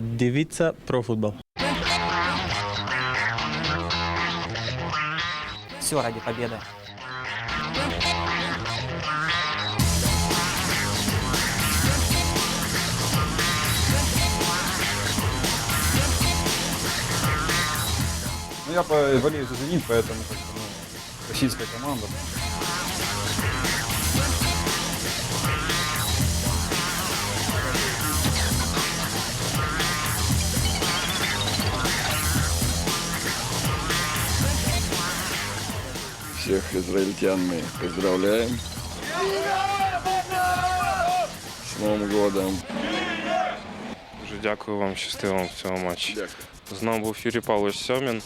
Дивіться про футбол. Все ради победы. Ну, я болею за «Зенит», поэтому как бы, ну, российская команда. Всех израильтян мы поздравляем. С Новым годом. Дуже дякую вам, щастиво вам в цьому матчі. Дякую. З нами був Юрій Павлович Сьомін.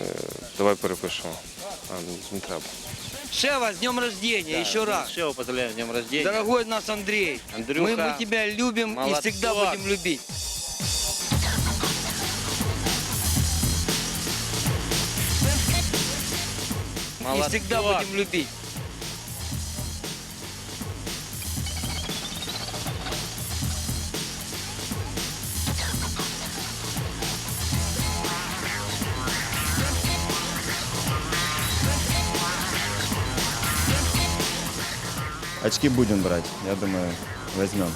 Е, Давай перепишемо. А, не треба. Шева, с днем рождения, еще раз. Все, поздравляю с днем рождения. Дорогой наш Андрей, Андрюха, мы, мы тебя любим и молодцом. всегда будем любить. И всегда будем любить. Очки будем брать, я думаю, возьмем.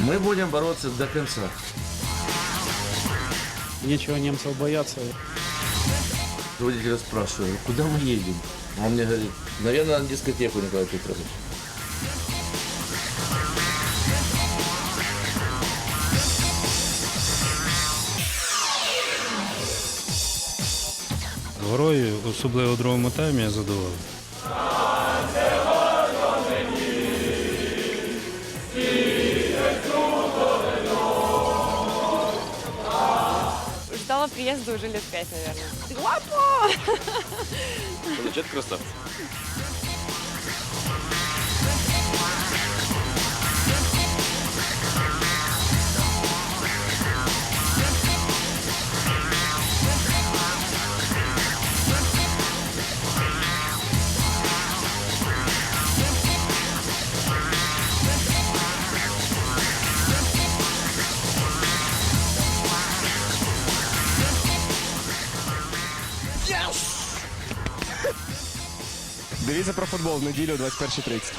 Мы будем бороться до конца. Нечего немцев бояться. Водителя спрашиваю, куда мы едем? А он мне говорит, наверное, на дискотеку, Николай Петрович. Грою, особливо у другому таймі, я задоволений. Ждала приезда уже лет пять, наверное. Лапа! Получает красавцы. Дивіться про футбол неділю 21.30.